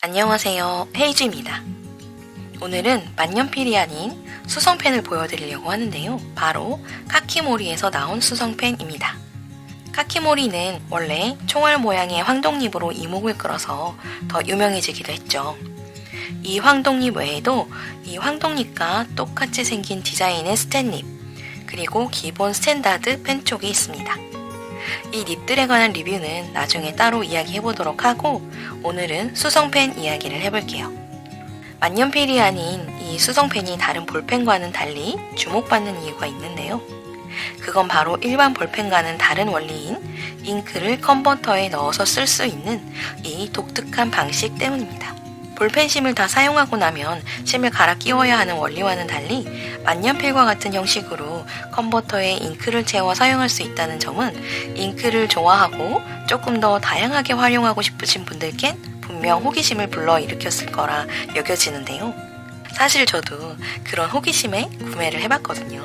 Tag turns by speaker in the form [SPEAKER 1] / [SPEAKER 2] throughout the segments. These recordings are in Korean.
[SPEAKER 1] 안녕하세요. 헤이즈입니다. 오늘은 만년필이 아닌 수성펜을 보여드리려고 하는데요. 바로 카키모리에서 나온 수성펜입니다. 카키모리는 원래 총알 모양의 황동잎으로 이목을 끌어서 더 유명해지기도 했죠. 이 황동잎 외에도 이 황동잎과 똑같이 생긴 디자인의 스탠립, 그리고 기본 스탠다드 펜 쪽이 있습니다. 이 립들에 관한 리뷰는 나중에 따로 이야기해 보도록 하고 오늘은 수성펜 이야기를 해볼게요. 만년필이 아닌 이 수성펜이 다른 볼펜과는 달리 주목받는 이유가 있는데요. 그건 바로 일반 볼펜과는 다른 원리인 잉크를 컨버터에 넣어서 쓸 수 있는 이 독특한 방식 때문입니다. 볼펜 심을 다 사용하고 나면 심을 갈아 끼워야 하는 원리와는 달리 만년필과 같은 형식으로 컨버터에 잉크를 채워 사용할 수 있다는 점은 잉크를 좋아하고 조금 더 다양하게 활용하고 싶으신 분들께는 분명 호기심을 불러일으켰을 거라 여겨지는데요. 사실 저도 그런 호기심에 구매를 해봤거든요.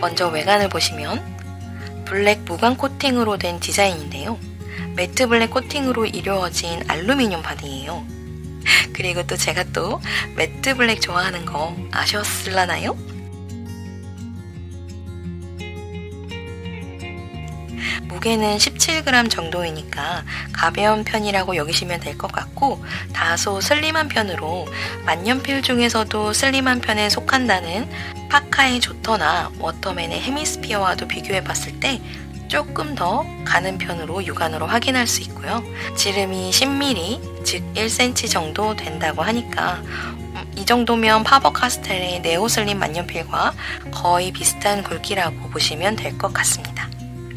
[SPEAKER 1] 먼저 외관을 보시면 블랙 무광 코팅으로 된 디자인인데요. 매트 블랙 코팅으로 이루어진 알루미늄 바디예요. 그리고 또 제가 또 매트 블랙 좋아하는 거 아셨을라나요? 무게는 17g 정도이니까 가벼운 편이라고 여기시면 될 것 같고 다소 슬림한 편으로 만년필 중에서도 슬림한 편에 속한다는 파카의 조터나 워터맨의 헤미스피어와도 비교해 봤을 때 조금 더 가는 편으로 육안으로 확인할 수 있고요. 지름이 10mm, 즉 1cm 정도 된다고 하니까 음, 이 정도면 파버 카스텔의 네오슬림 만년필과 거의 비슷한 굵기라고 보시면 될 것 같습니다.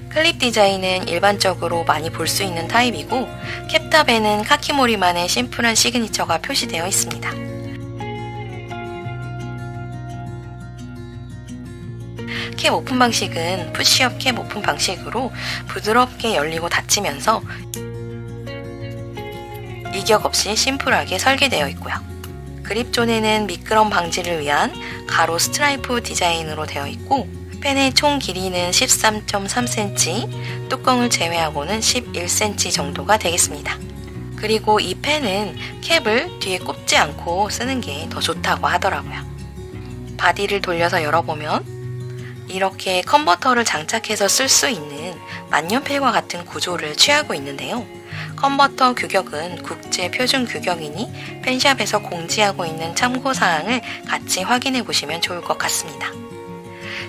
[SPEAKER 1] 클립 디자인은 일반적으로 많이 볼 수 있는 타입이고 캡탑에는 카키모리만의 심플한 시그니처가 표시되어 있습니다. 캡 오픈 방식은 푸시업 캡 오픈 방식으로 부드럽게 열리고 닫히면서 이격 없이 심플하게 설계되어 있고요. 그립존에는 미끄럼 방지를 위한 가로 스트라이프 디자인으로 되어 있고 펜의 총 길이는 13.3cm, 뚜껑을 제외하고는 11cm 정도가 되겠습니다. 그리고 이 펜은 캡을 뒤에 꼽지 않고 쓰는 게 더 좋다고 하더라고요. 바디를 돌려서 열어보면 이렇게 컨버터를 장착해서 쓸 수 있는 만년필과 같은 구조를 취하고 있는데요. 컨버터 규격은 국제 표준 규격이니 펜샵에서 공지하고 있는 참고 사항을 같이 확인해 보시면 좋을 것 같습니다.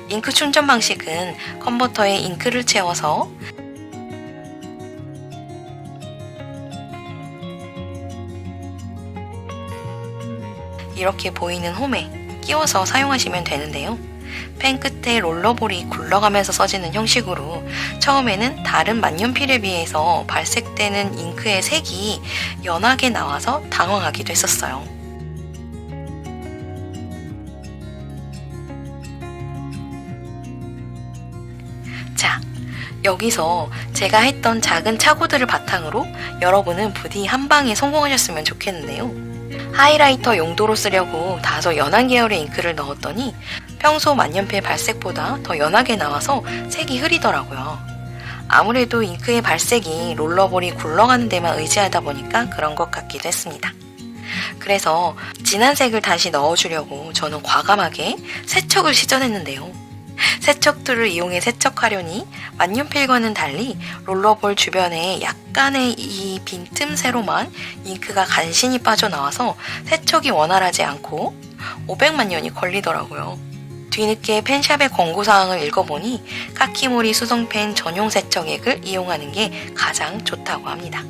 [SPEAKER 1] 잉크 충전 방식은 컨버터에 잉크를 채워서 이렇게 보이는 홈에 끼워서 사용하시면 되는데요. 펜 끝에 롤러볼이 굴러가면서 써지는 형식으로 처음에는 다른 만년필에 비해서 발색되는 잉크의 색이 연하게 나와서 당황하기도 했었어요. 자, 여기서 제가 했던 작은 착오들을 바탕으로 여러분은 부디 한 방에 성공하셨으면 좋겠는데요. 하이라이터 용도로 쓰려고 다소 연한 계열의 잉크를 넣었더니 평소 만년필 발색보다 더 연하게 나와서 색이 흐리더라고요. 아무래도 잉크의 발색이 롤러볼이 굴러가는 데만 의지하다 보니까 그런 것 같기도 했습니다. 그래서 진한 색을 다시 넣어주려고 저는 과감하게 세척을 시전했는데요. 세척툴을 이용해 세척하려니 만년필과는 달리 롤러볼 주변에 약간의 이 빈틈새로만 잉크가 간신히 빠져나와서 세척이 원활하지 않고 500만 년이 걸리더라고요. 뒤늦게 펜샵의 권고사항을 읽어보니 카키모리 수성펜 전용 세척액을 이용하는 게 가장 좋다고 합니다.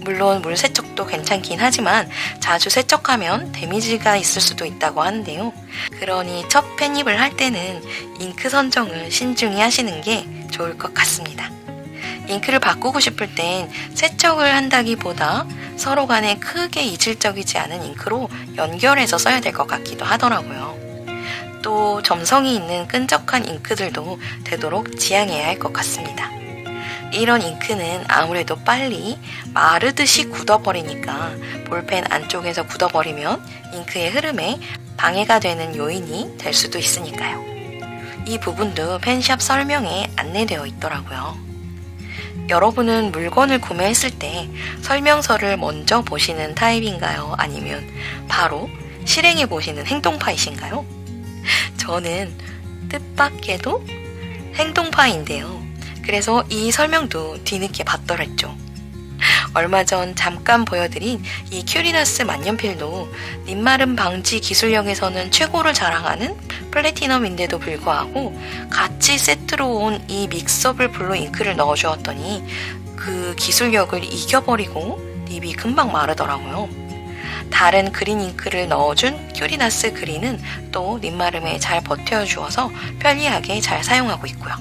[SPEAKER 1] 물론 물 세척도 괜찮긴 하지만 자주 세척하면 데미지가 있을 수도 있다고 하는데요. 그러니 첫 펜입을 할 때는 잉크 선정을 신중히 하시는 게 좋을 것 같습니다. 잉크를 바꾸고 싶을 땐 세척을 한다기보다 서로 간에 크게 이질적이지 않은 잉크로 연결해서 써야 될 것 같기도 하더라고요. 또 점성이 있는 끈적한 잉크들도 되도록 지양해야 할 것 같습니다. 이런 잉크는 아무래도 빨리 마르듯이 굳어버리니까 볼펜 안쪽에서 굳어버리면 잉크의 흐름에 방해가 되는 요인이 될 수도 있으니까요. 이 부분도 펜샵 설명에 안내되어 있더라고요. 여러분은 물건을 구매했을 때 설명서를 먼저 보시는 타입인가요? 아니면 바로 실행해 보시는 행동파이신가요? 저는 뜻밖에도 행동파인데요. 그래서 이 설명도 뒤늦게 봤더랬죠. 얼마 전 잠깐 보여드린 이 큐리나스 만년필도 립마름 방지 기술력에서는 최고를 자랑하는 플래티넘인데도 불구하고 같이 세트로 온 이 믹서블 블루 잉크를 넣어주었더니 그 기술력을 이겨버리고 립이 금방 마르더라고요. 다른 그린 잉크를 넣어준 큐리나스 그린은 또 립마름에 잘 버텨주어서 편리하게 잘 사용하고 있고요.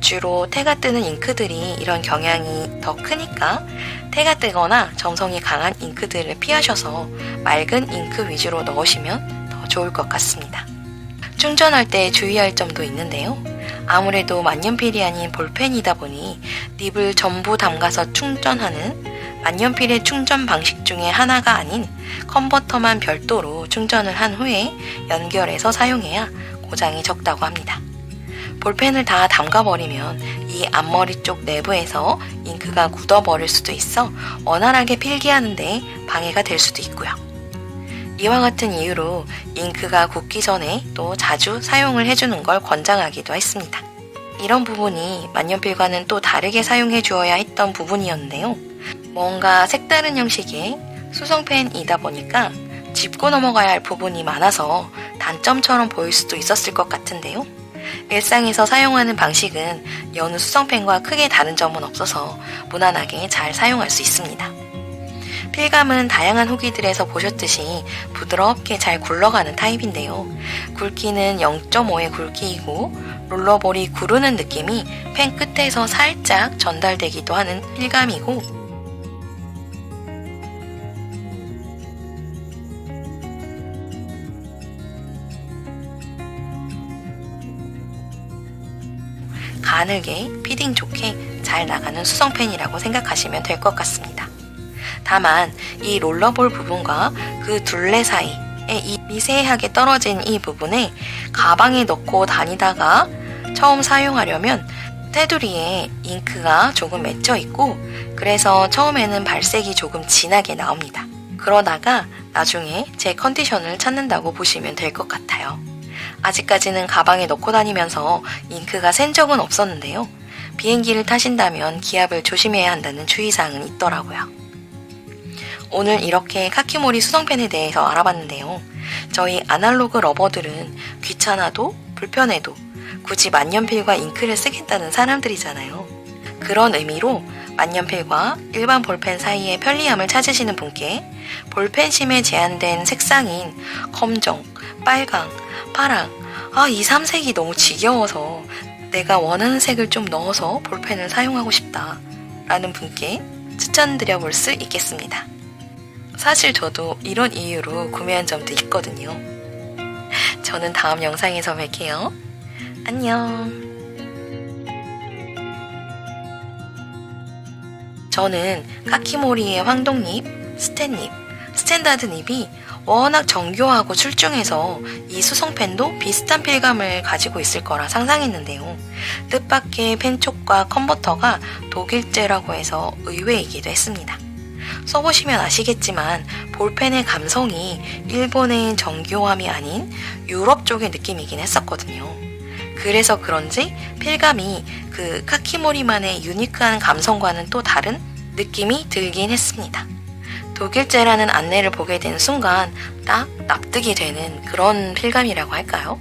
[SPEAKER 1] 주로 태가 뜨는 잉크들이 이런 경향이 더 크니까 태가 뜨거나 점성이 강한 잉크들을 피하셔서 맑은 잉크 위주로 넣으시면 더 좋을 것 같습니다. 충전할 때 주의할 점도 있는데요. 아무래도 만년필이 아닌 볼펜이다 보니 립을 전부 담가서 충전하는 만년필의 충전 방식 중에 하나가 아닌 컨버터만 별도로 충전을 한 후에 연결해서 사용해야 고장이 적다고 합니다. 볼펜을 다 담가버리면 이 앞머리 쪽 내부에서 잉크가 굳어버릴 수도 있어 원활하게 필기하는데 방해가 될 수도 있고요. 이와 같은 이유로 잉크가 굳기 전에 또 자주 사용을 해주는 걸 권장하기도 했습니다. 이런 부분이 만년필과는 또 다르게 사용해 주어야 했던 부분이었는데요. 뭔가 색다른 형식의 수성펜이다 보니까 짚고 넘어가야 할 부분이 많아서 단점처럼 보일 수도 있었을 것 같은데요. 일상에서 사용하는 방식은 여느 수성펜과 크게 다른 점은 없어서 무난하게 잘 사용할 수 있습니다. 필감은 다양한 후기들에서 보셨듯이 부드럽게 잘 굴러가는 타입인데요. 굵기는 0.5의 굵기이고 롤러볼이 구르는 느낌이 펜 끝에서 살짝 전달되기도 하는 필감이고 가늘게 피딩 좋게 잘 나가는 수성펜이라고 생각하시면 될 것 같습니다. 다만 이 롤러볼 부분과 그 둘레 사이에 이 미세하게 떨어진 이 부분에 가방에 넣고 다니다가 처음 사용하려면 테두리에 잉크가 조금 맺혀 있고 그래서 처음에는 발색이 조금 진하게 나옵니다. 그러다가 나중에 제 컨디션을 찾는다고 보시면 될 것 같아요. 아직까지는 가방에 넣고 다니면서 잉크가 샌 적은 없었는데요. 비행기를 타신다면 기압을 조심해야 한다는 주의사항은 있더라고요. 오늘 이렇게 카키모리 수성펜에 대해서 알아봤는데요. 저희 아날로그 러버들은 귀찮아도 불편해도 굳이 만년필과 잉크를 쓰겠다는 사람들이잖아요. 그런 의미로 만년필과 일반 볼펜 사이의 편리함을 찾으시는 분께 볼펜심에 제한된 색상인 검정, 빨강, 파랑, 아, 이 삼색이 너무 지겨워서 내가 원하는 색을 좀 넣어서 볼펜을 사용하고 싶다. 라는 분께 추천드려 볼 수 있겠습니다. 사실 저도 이런 이유로 구매한 점도 있거든요. 저는 다음 영상에서 뵐게요. 안녕. 저는 카키모리의 황동잎, 스탠잎, 스탠다드 잎이 워낙 정교하고 출중해서 이 수성펜도 비슷한 필감을 가지고 있을 거라 상상했는데요. 뜻밖의 펜촉과 컨버터가 독일제라고 해서 의외이기도 했습니다. 써보시면 아시겠지만 볼펜의 감성이 일본의 정교함이 아닌 유럽 쪽의 느낌이긴 했었거든요. 그래서 그런지 필감이 그 카키모리만의 유니크한 감성과는 또 다른 느낌이 들긴 했습니다. 독일제라는 안내를 보게 된 순간 딱 납득이 되는 그런 필감이라고 할까요?